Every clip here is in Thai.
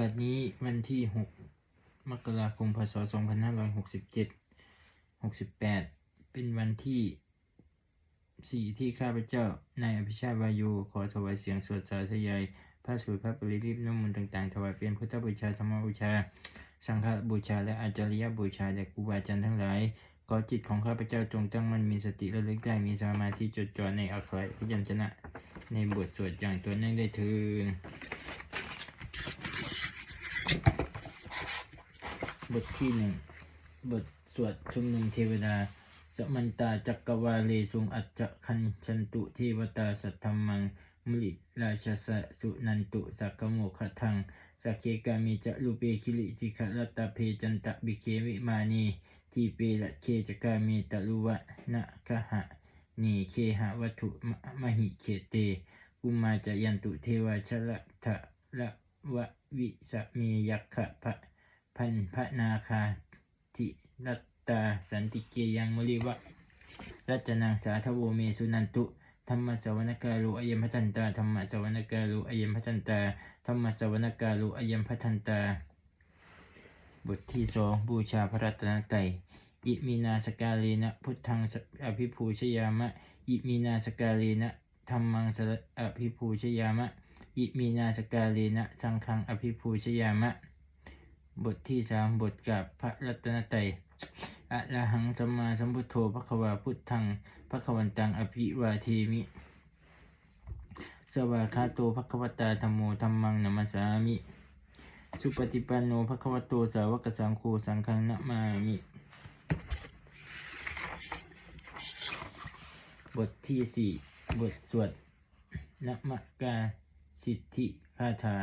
บัดนี้วันที่ 6 มกราคม พศ 2567 68 เป็นวันที่ 4 ที่ข้าพเจ้านายอภิชาติวายุขอถวายเสียงสวดสาธยายพระสูตรพระปริริพน้ำมนต์ต่างๆ ถวายเป็นพุทธบูชาธรรมบูชา สังฆบูชา และอาจาริยบูชาแด่ครูบาอาจารย์ทั้งหลายขอจิตของข้าพเจ้าจงตั้งมั่นมีสติระลึกได้มีสมาธิจดจ่อในอักขระพยัญชนะ ในบทสวดอย่างตัวนั่งได้ถืน บ ทที่หนึ่งบทสวดชุมนุมเทวดา สมันตาจักกวาเลสุงอัจจคันชันตุเทวตาสัทธรรมังมลิราชสสุนันตุสักโมขทังสักเคกามิจะลุเปคิลิสิขรัตาเพจันตะบิเควิมานีทีเปละเคจกามีตะลุวะนะคหะนีเคหะวัตถุมหิเขเตกุมาจะยันตุเทวาชละทะละวะวิสเมยักขะพะ พันพระนาคาทิรัตตาสันติเกยังมุลิวะรัตนังสาทโวเมสุนันตุธรรมสวนกาลุอายัมพัทันตาธรรมสวนกาลุอายัมพัทันตาธรรมสวนกาลุอายัมพัทันตา บทที่สองบูชาพระรัตนตรัยอิมีนาสกาเลนะพุทธังอภิภูชยามะอิมีนาสกาเลนะธรรมังสอภิภูชยามะอิมีนาสกาเลนะสังฆังอภิภูชยามะ บทที่สามบทกับพระรัตนตรัยอะระหังสัมมาสัมพุทโธพระควาพุทธังพระควันตังอภิวาเทมิ สวากาโตพระควตาธรรมโมธรรมังนัมสสามิ สุปฏิปันโนพระควโตสาวกสังโฆสังฆังนะมามิ บทที่สี่บทสวดนะมกาสิทธิคาถา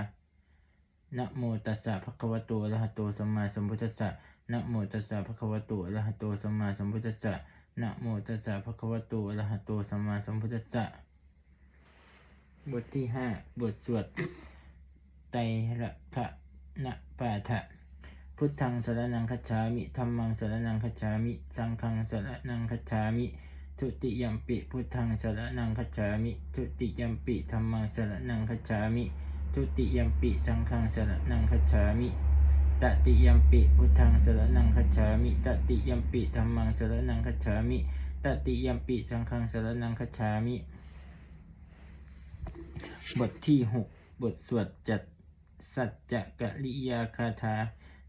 นะโมตัสสะภะคะวะโตอะระหะโตสัมมาสัมพุทธัสสะนะโมตัสสะภะคะวะโตอะระหะโตสัมมาสัมพุทธัสสะนะโมตัสสะภะคะวะโตอะระหะโตสัมมาสัมพุทธัสสะบทที่ห้าบทสวดไตรระทะนะปาทะพุทธังสรนังคัจฉามิธัมมังสรนังคัจฉามิ สังฆังสรนังคัจฉามิทุติยัมปิพุทธังสรนังคัจฉามิทุติยัมปิธัมมังสรนังคัจฉามิ ทุติยมปิสังฆังสรนังคัจฉามิตติยมปิพุทธังสรนังคัจฉามิตติยมปิธัมมังสรนังคัจฉามิตติยมปิสังฆังสรนังคัจฉามิ บทที่หกบทสวดจัดสัจจะกะลิยาคาถา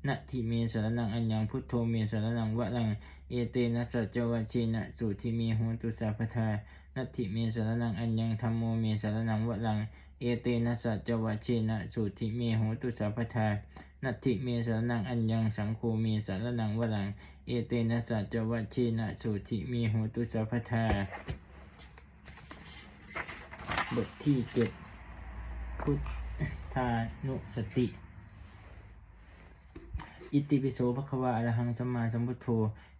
นะทิเมสรนังอัญญังพุทโธเมสรนังวะลัง เอเตนะสัจจวัชเชนะสุทิเมโหตุสัพพทานัตถิเมสรนังอัญญังธรรมโมเมสรนังวะลัง เอเตนะสัจวัชเชนะสุธิเมโหตุสัพทานัตถิเมสรนังอัญญังสังโฆเมสารนังวลัง เอเตนะสัจวัชเชนะสุธิเมโหตุสัพทาบทที่เจ็ดพุทธานุสติ อิติปิโสภควาอรหังสัมมาสัมพุทโธ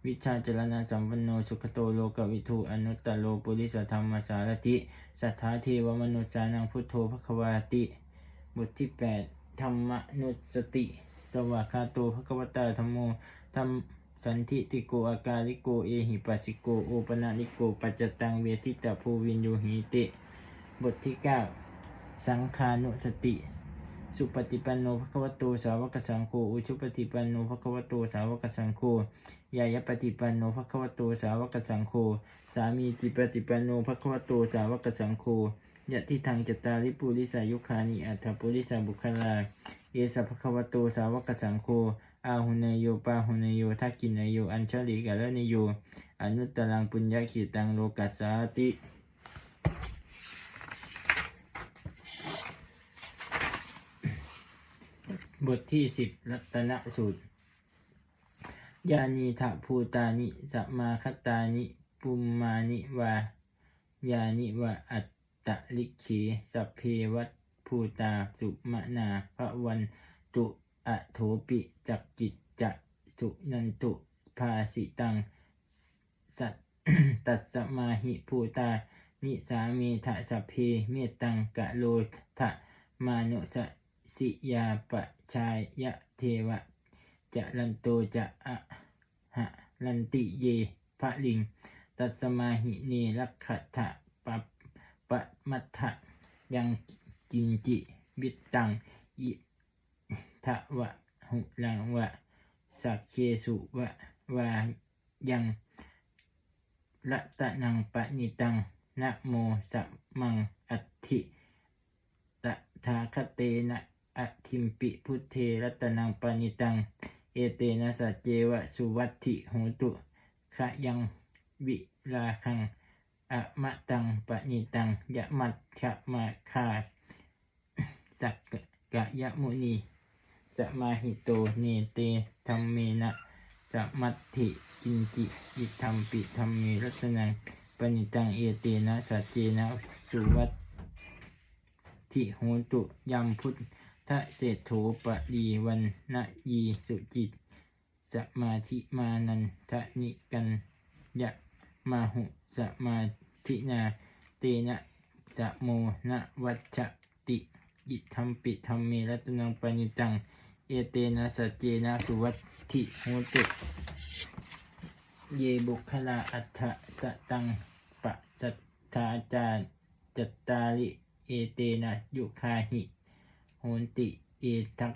วิชาจรณะสัมปันโน สุขโตโลกวิทูอนุตตโลปุริสธรรมสารติ สัทธาเทวมนุษสานังพุทโธภควาติ บทที่แปดธรรมนุสติ สวากาโตภควตาธรรมโมธรรมสันทิติโกอากาลิโก เอหิปัสสิโก โอปนาลิโก ปัจจตังเวทิตาภูวินโยหิติ บทที่เก้าสังขานุสติ สุปฏิปันโนภควโตสาวกสังโฆอุชุปฏิปันโนภควโตสาวกสังโฆยายปฏิปันโนภควโตสาวกสังโฆสามีจิปฏิปันโนภควโตสาวกสังโฆยะทิทางจตาริปุริสายุคานิอัตถปุริสาบุคลาเยสัภควโตสาวกสังโฆอาหุเนโยปาหุเนโยทักกินเนโยอัญชลิกาลเนโยอนุตตรังปุญญาขีตังโลกัสสาติ บทที่สิบรัตนสูตร ยานีถะภูตานิสัมมาคตานิ ปุมมานิวา ยานิวะอัตตลิเขสัพเพวัตภูตาสุมนาพระวันตุอะโถปิจักจิตจะสุนันตุภาสิตัง สัตตัสมาหิภูตา นิสามีทะสัพเพเมตังกะโลทะมานุส สิยาปะชายะเทวะ จะลันโตจะอะหะลันติเยพระลิง ตัสมาหิเนรักขะทะปะปะมัทะยังจินจิวิตตังอิทะวะหุลังวะ สักเคสุวะวายังละตะนังปะนิตังนะโมสัมมังอัตถิตถาคเตนะ อะทิมปิพุทเทรัตนังปะนิตัง เอเตนะสัจเจวะสุวัตถิโหตุขะยังวิลาคังอะมะตังปะนิตังยะมัตขะมาคาสักกะยะมุนีสมาหิโตเนเตธรรมเมนะสมัตถิกินจิอิธรรมปิธรรมเมรัตนังปณิตังเอเตนะสัจเจนะสุวัตถิโหตุยัมพุทธ เศรษโธปะรีวันนะยีสุจิต สมาธิมานันทะนิกันยะมาหุสมาธินาเตนะสะโมนะวัชติอิธรรมปิธรรมเมรัตนังปณิตัง เอเตนะสัจเจนะสุวัตถิโหตุเยบุคลาอัฏฐสตังปะสัทธาจารจัตตาลิ เอเตนะยุคาหิ นติเอทัก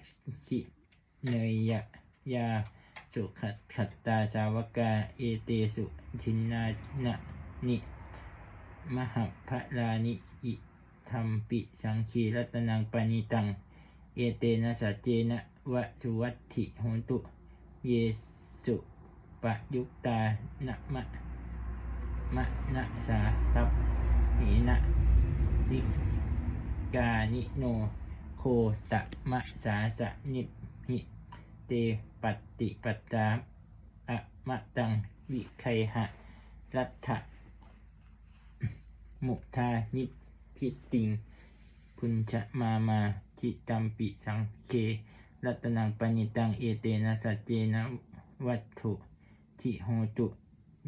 ขิเนยยะยาสุขัดขัตตาสาวกาเอเตสุทินนานะนิ มหาพลานิอิธรรมปิสังคีรัตนังปณิตัง เอเตนะสัจเจนะวะสุวัตถิโหนตุ เยสุปยุตตานะมะมะนะสาทัพหินะนิกานิโน โคตะมะสาสะนิหิเตปัตติปัตตาอะมะตังวิไคหะรัตถะมุทานิพิติง พุญชะมามาจิตัมปิสังเค รัตนังปณิตังเอเตนะสัจเจนะวัตถุทิโหตุ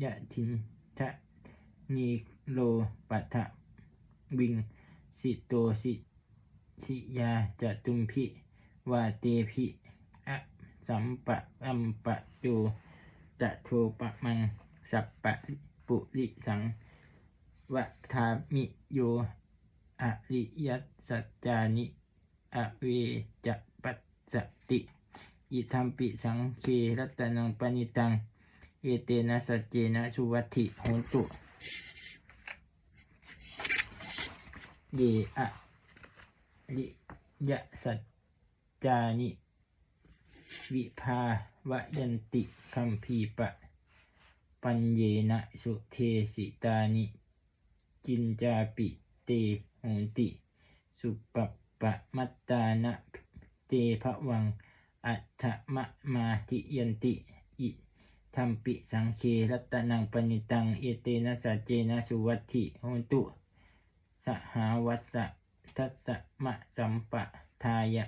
ยะทินทะนิโลปัฏฐวิง สิโตสิ สิยาจะตุมพิวาเตพิอะสัมปะอัมปะโยตะโทปะมังสัปปะปุริสังวัฏามิโยอริยัสสัจจานิอเวจะปัสสติ อิทัมปิสังเครัตนังปณิตัง เอเตนะสัจเจนะสุวัติโหตุเยอะ ลิยะสัจจานิ วิภาวยันติคัมพีปะ ปัญเยนะสุเทสิตานิ จินจาปิเตโหติ สุปปปะมัตตานะเตภวัง อัฏฐมะมาทิยันติอิทัมปิสังเครัตนังปณิตัง เอเตนะสัจเจนะสุวัติโหตุ สหาวัสสะ ทัสสะมะสัมปะทายะ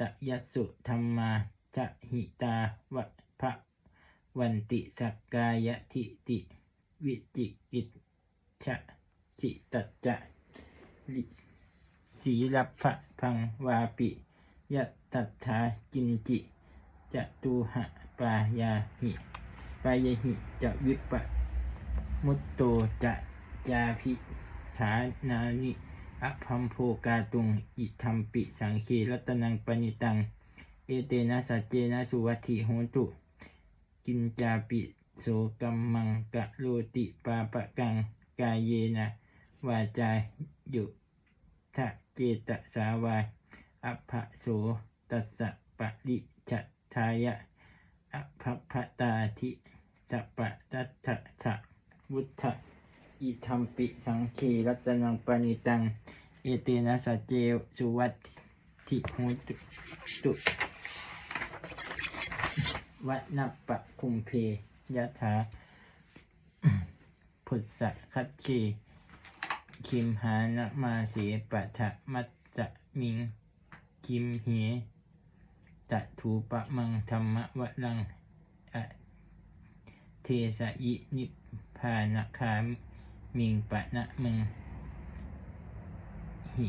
ตะยสุธรรมาจะหิตาวะภะวันติสักกายทิติ วิจิกิจฉะสิตัจะลิสีรัพะพังวาปิยะตัทากินจิจะตูหะปายาหิปายาหิจะวิปะมุตโตจะจาพิฐานานิ อภัมโภกาตุง อิทัมปิสังเครัตนังปณิตัง เอเตนะสัจเจนะสุวัติโหตุ กินจาปิโสกัมมังกะโรติปาปะกัง กายเยนะ วาจายุทะเจตสาวายอัพะโสตัสสะปะริชทายะอัพตาทิตปะตัตถะวุทะ อิทัมปิสังคีรัตนังปณิตัง เอเตนะสัจเจสุวัตถิโหตุตุวัดนับปะคุมเพยะถาพุทธคัตเชคิมหานะมาเสปะทะมัสสมิงคิมเหตะถูปะมังธรรมวะลังอะเทสะยินิพานะคาม งปะนะมังหิ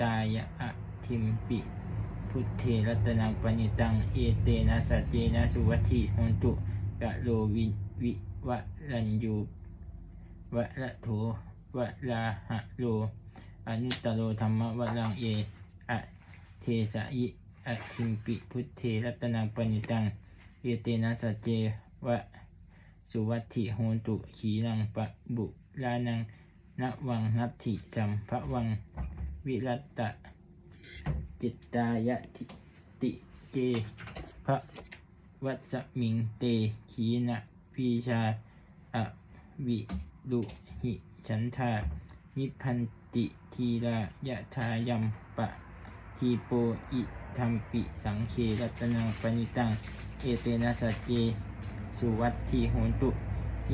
ตายะอะทิมปิ พุทเทรัตนังปณิตัง เอเตนะสัจเจนะสุวัตถิโหนตุกะโลวิวิวะรันยูวะระโถวะลาหะโลอนุตตโรธรรมวะลังเออะเทสะยิอะทิมปิพุทเทรัตนังปณิตัง เอเตนะสัจเจวะสุวัติโหนตุขีนังปะบุ ลานังนวังนัตถิสัมภวังวิรัตตะจิตตายะทิติเกพระวัสมิงเตขีนะพีชาอวิลุหิฉันทานิพันติทีรายะทายัมปะทีโปอิธรรมปิสังเครัตนังปณิตัง เอเตนะสัจเจ สุวัตถิโหตุ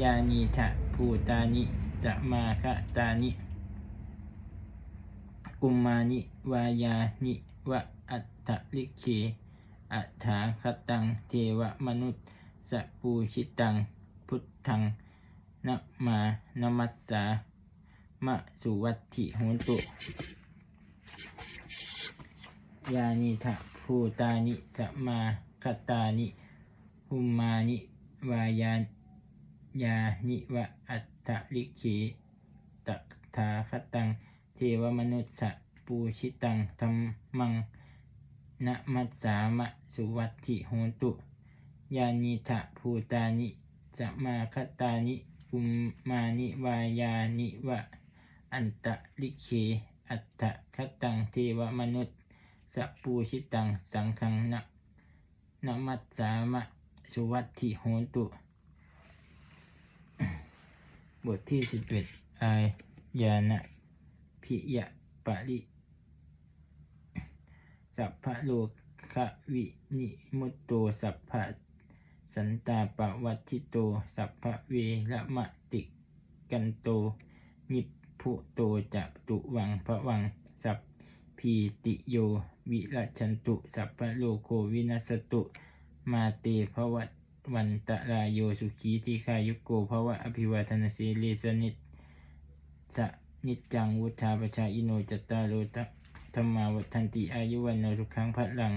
ยานีทะภูตานิ จะมาคะตานิ กุมมานิ วายานิวะอัตตลิเคอัฏฐาคตังเทวมนุษย์สปูชิตัง พุทธังนะมานมัสสามะสุวัติโหตุ ยานิทะภูตานิจะมาคตานิ หุมมานิ วายานยานิวะอัต ตลิเคตถาคตัง เทวมนุษย์สปูชิตังธรรมังนะมัสสามะสุวัตถิโหตุยานิทะภูตานิจะมาคตานิอุมมานิวายานิวะอันตะลิเคอัตถคตังเทวมนุษย์สปูชิตังสังฆังนะนะมัสสามะสุวัตถิโหตุ บทที่สิบเอ็ดอายานะพิยะปะริสัพพะโลคะวินิมุตโตสัพพะสันตาปวัตชิโต สัพพะเวระมะติกันโต นิพุโตจะตุวังพระวัง สัพพีติโย วิรชชันตุ สัพพะโลโควินัสตุ มาเตภวัต วันตะลายโยสุขีทีคายุโกภวะอภิวาทนาสีเลสนิจสนิจจังวุธาปชาอิโนจตตารโลตธรรมาวัฒนติอายุวันโนสุขังพระลัง